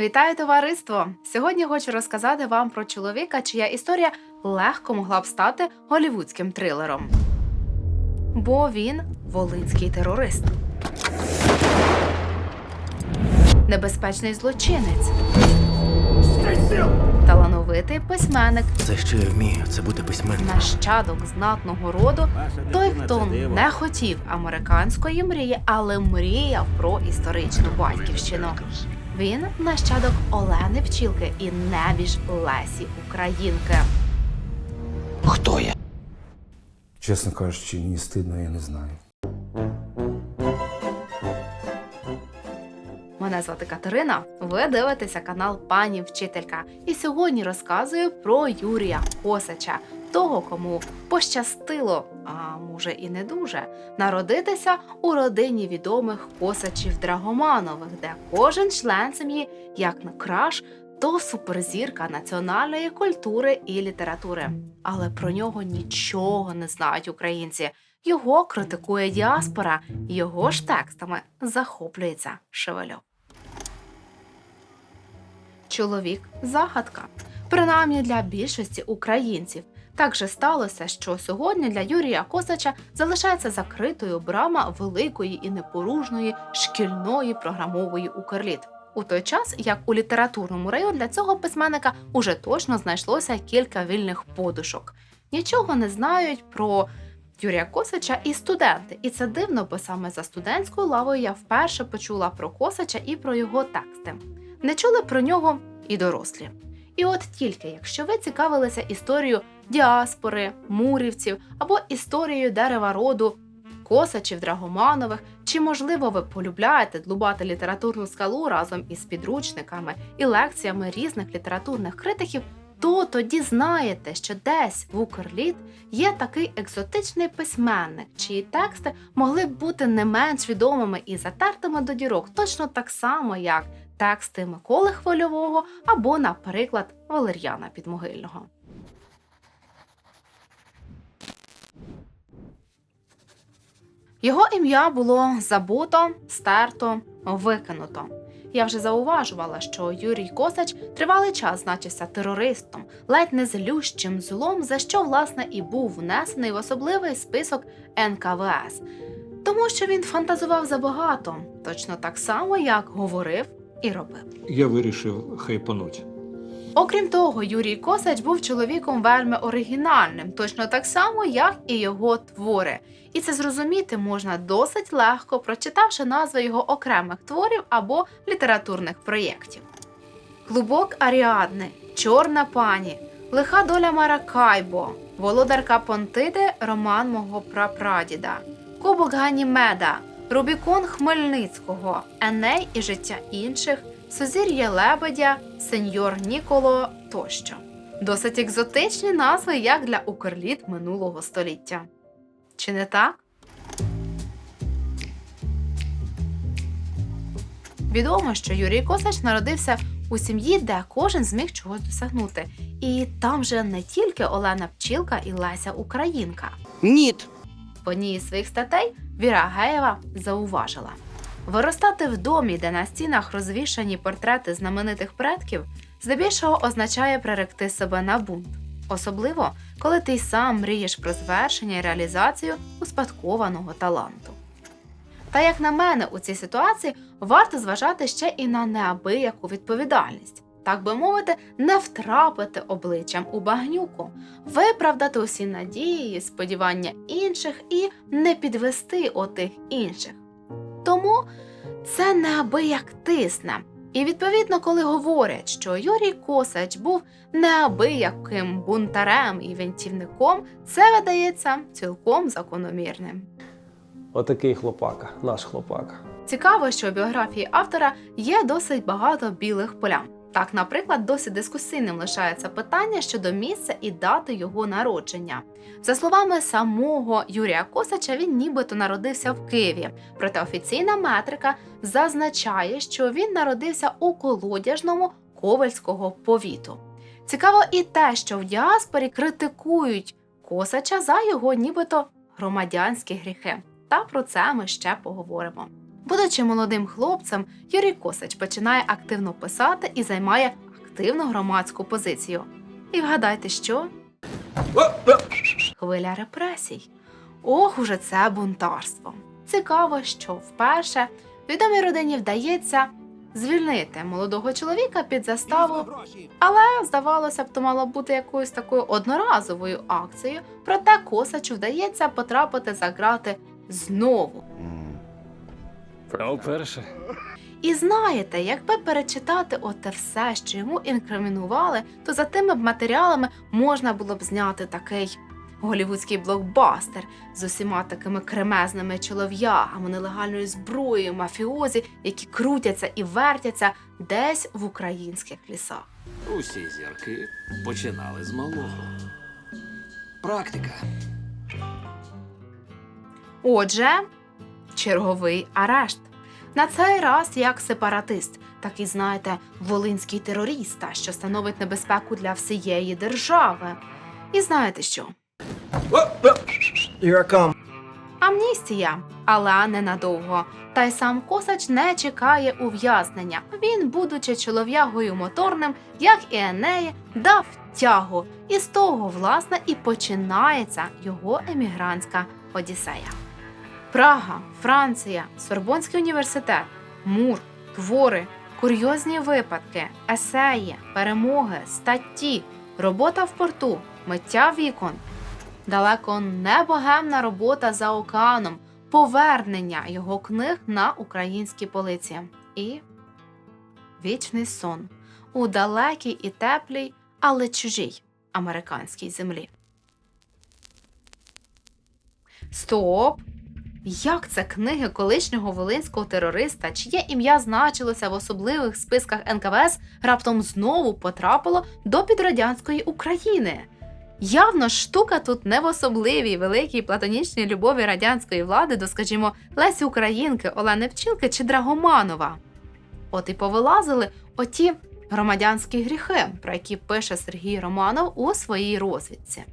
Вітаю товариство! Сьогодні хочу розказати вам про чоловіка, чия історія легко могла б стати голівудським трилером. Бо він волинський терорист. Небезпечний злочинець. Талановитий письменник, Це що я вмію, це бути письменником. нащадок знатного роду, той, хто не хотів американської мрії, але мріяв про історичну батьківщину. Він нащадок Олени Пчілки і небіж Лесі Українки. Хто я? Чесно кажучи, мені стидно, я не знаю. Мене звати Катерина. Ви дивитеся канал Пані Вчителька. І сьогодні розказую про Юрія Косача, того, кому пощастило, а може і не дуже, народитися у родині відомих косачів Драгоманових, де кожен член сім'ї, як на краш, то суперзірка національної культури і літератури. Але про нього нічого не знають українці. Його критикує діаспора, його ж текстами захоплюється Шевельов. Чоловік загадка, принаймні для більшості українців. Так же сталося, що сьогодні для Юрія Косача залишається закритою брама великої і непоружної шкільної програмової Укрліт. У той час, як у літературному раю для цього письменника уже точно знайшлося кілька вільних подушок. Нічого не знають про Юрія Косача і студенти. І це дивно, бо саме за студентською лавою я вперше почула про Косача і про його тексти. Не чули про нього і дорослі. І от тільки якщо ви цікавилися історією діаспори, мурівців або історією дерева роду, косачів, драгоманових, чи, можливо, ви полюбляєте длубати літературну скалу разом із підручниками і лекціями різних літературних критиків, то тоді знаєте, що десь в Укрліт є такий екзотичний письменник, чиї тексти могли б бути не менш відомими і затертими до дірок, точно так само, як тексти Миколи Хвильового або, наприклад, Валер'яна Підмогильного. Його ім'я було забуто, стерто, викинуто. Я вже зауважувала, що Юрій Косач тривалий час значився терористом, ледь не злющим злом, за що власне і був внесений в особливий список НКВС, тому що він фантазував забагато, точно так само, як говорив і робив. Я вирішив хайпануть. Окрім того, Юрій Косач був чоловіком вельми оригінальним, точно так само, як і його твори. І це зрозуміти можна досить легко, прочитавши назви його окремих творів або літературних проєктів. Клубок Аріадни, Чорна пані, Лиха доля Маракайбо, Володарка Понтиди, роман мого прапрадіда, Кубок Ганімеда, Рубікон Хмельницького, Еней і життя інших, Сузір'я Лебедя, Сеньор Ніколо тощо. Досить екзотичні назви, як для укрліт минулого століття. Чи не так? Відомо, що Юрій Косач народився у сім'ї, де кожен зміг чогось досягнути. І там же не тільки Олена Пчілка і Леся Українка. Ніт. В одній із своїх статей Віра Геєва зауважила: виростати в домі, де на стінах розвішані портрети знаменитих предків, здебільшого означає приректи себе на бунт, особливо коли ти й сам мрієш про звершення і реалізацію успадкованого таланту. Та як на мене, у цій ситуації варто зважати ще і на неабияку відповідальність. Так би мовити, не втрапити обличчям у багнюку, виправдати усі надії, сподівання інших і не підвести отих інших. Тому це неабияк тисне. І відповідно, коли говорять, що Юрій Косач був неабияким бунтарем і винтівником, це видається цілком закономірним. Отакий хлопака, наш хлопака. Цікаво, що у біографії автора є досить багато білих полям. Так, наприклад, досі дискусійним лишається питання щодо місця і дати його народження. За словами самого Юрія Косача, він нібито народився в Києві, проте офіційна метрика зазначає, що він народився у колодяжному Ковальського повіту. Цікаво і те, що в діаспорі критикують Косача за його нібито громадянські гріхи. Та про це ми ще поговоримо. Будучи молодим хлопцем, Юрій Косач починає активно писати і займає активну громадську позицію. І вгадайте, що? Хвиля репресій. Ох, уже це бунтарство. Цікаво, що вперше відомій родині вдається звільнити молодого чоловіка під заставу, але здавалося б, то мало бути якоюсь такою одноразовою акцією. Проте Косачу вдається потрапити за грати знову. А вперше. І знаєте, якби перечитати оте все, що йому інкримінували, то за тими б матеріалами можна було б зняти такий голівудський блокбастер з усіма такими кремезними чолов'ягами, нелегальною зброєю, мафіозі, які крутяться і вертяться десь в українських лісах. Усі зірки починали з малого. Практика. Отже, черговий арешт. На цей раз як сепаратист, такий, знаєте, волинський терорист, що становить небезпеку для всієї держави. І знаєте що? Here I come. Амністія, але ненадовго. Та й сам Косач не чекає ув'язнення. Він, будучи чолов'ягою моторним, як і Енеї, дав тягу. І з того, власне, і починається його емігрантська одіссея. Прага, Франція, Сорбонський університет, мур, твори, курйозні випадки, есеї, перемоги, статті, робота в порту, миття вікон, далеко не богемна робота за океаном, повернення його книг на українські полиці і вічний сон у далекій і теплій, але чужій американській землі. Стоп! Як це книги колишнього волинського терориста, чиє ім'я значилося в особливих списках НКВС, раптом знову потрапило до підрадянської України? Явно штука тут не в особливій великій платонічній любові радянської влади до, скажімо, Лесі Українки, Олени Пчілки чи Драгоманова. От і повилазили оті громадянські гріхи, про які пише Сергій Романов у своїй розвідці.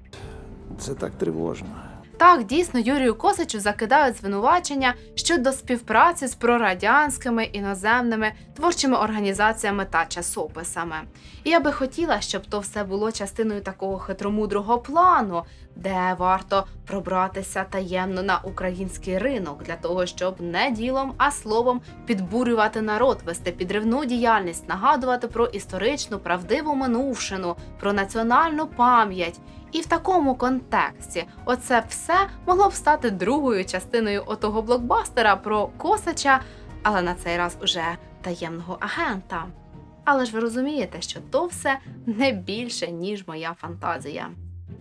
Це так тривожно. Так, дійсно, Юрію Косачу закидають звинувачення щодо співпраці з прорадянськими іноземними творчими організаціями та часописами. І я би хотіла, щоб то все було частиною такого хитромудрого плану, де варто пробратися таємно на український ринок для того, щоб не ділом, а словом підбурювати народ, вести підривну діяльність, нагадувати про історичну правдиву минувшину, про національну пам'ять. І в такому контексті оце все могло б стати другою частиною отого блокбастера про Косача, але на цей раз уже таємного агента. Але ж ви розумієте, що то все не більше, ніж моя фантазія.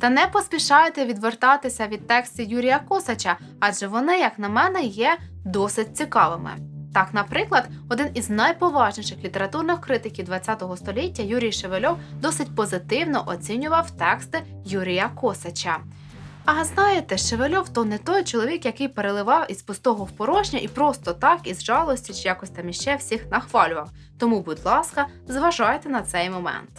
Та не поспішайте відвертатися від текстів Юрія Косача, адже вони, як на мене, є досить цікавими. Так, наприклад, один із найповажніших літературних критиків ХХ століття Юрій Шевельов досить позитивно оцінював тексти Юрія Косача. А знаєте, Шевельов то не той чоловік, який переливав із пустого в порожнє і просто так, із жалості чи якось там іще всіх нахвалював. Тому, будь ласка, зважайте на цей момент.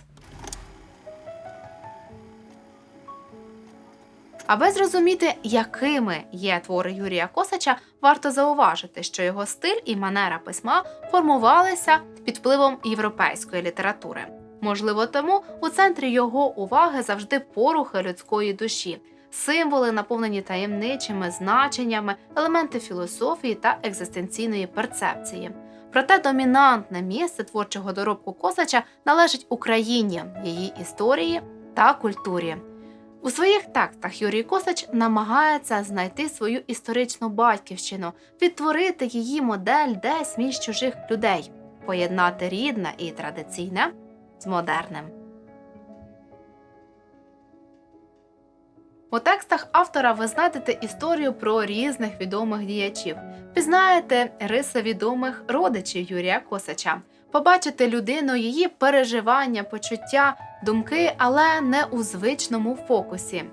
Аби зрозуміти, якими є твори Юрія Косача, варто зауважити, що його стиль і манера письма формувалися під впливом європейської літератури. Можливо, тому у центрі його уваги завжди порухи людської душі, символи, наповнені таємничими значеннями, елементи філософії та екзистенційної перцепції. Проте домінантне місце творчого доробку Косача належить Україні, її історії та культурі. У своїх текстах Юрій Косач намагається знайти свою історичну батьківщину, відтворити її модель десь між чужих людей, поєднати рідне і традиційне з модерним. У текстах автора ви знайдете історію про різних відомих діячів, пізнаєте риси відомих родичів Юрія Косача, побачите людину, її переживання, почуття, думки, але не у звичному фокусі.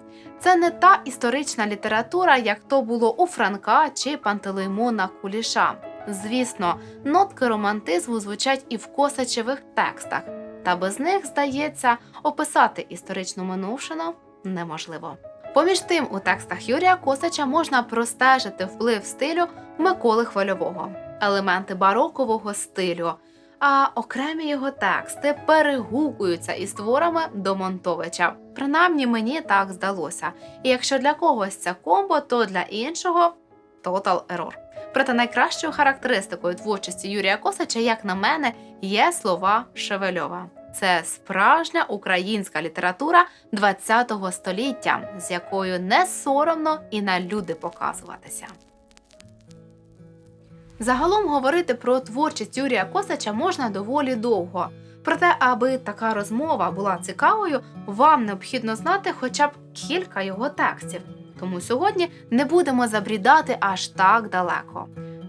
Це не та історична література, як то було у Франка чи Пантелеймона Куліша. Звісно, нотки романтизму звучать і в косачевих текстах, та без них, здається, описати історичну минувшину неможливо. Поміж тим, у текстах Юрія Косача можна простежити вплив стилю Миколи Хвильового. елементи барокового стилю, а окремі його тексти перегукуються із творами Домонтовича. Принаймні мені так здалося. І якщо для когось це комбо, то для іншого total error. Проте найкращою характеристикою творчості Юрія Косача, як на мене, є слова Шевельова. Це справжня українська література ХХ століття, з якою не соромно і на люди показуватися. Загалом говорити про творчість Юрія Косача можна доволі довго. Проте, аби така розмова була цікавою, вам необхідно знати хоча б кілька його текстів. Тому сьогодні не будемо забрідати аж так далеко.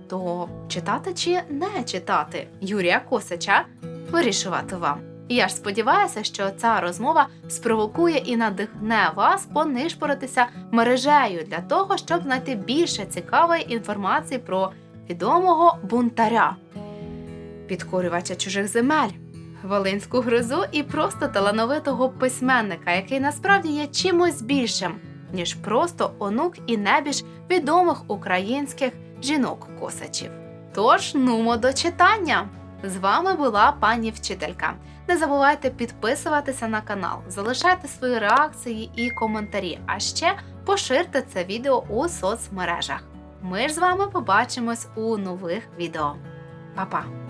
То читати чи не читати Юрія Косача вирішувати вам. Я ж сподіваюся, що ця розмова спровокує і надихне вас понишпоритися мережею для того, щоб знайти більше цікавої інформації про відомого бунтаря, підкорювача чужих земель, волинську грозу і просто талановитого письменника, який насправді є чимось більшим, ніж просто онук і небіж відомих українських жінок-косачів. Тож нумо до читання! З вами була пані вчителька. Не забувайте підписуватися на канал, залишайте свої реакції і коментарі, а ще поширте це відео у соцмережах. Ми ж з вами побачимось у нових відео. Па-па!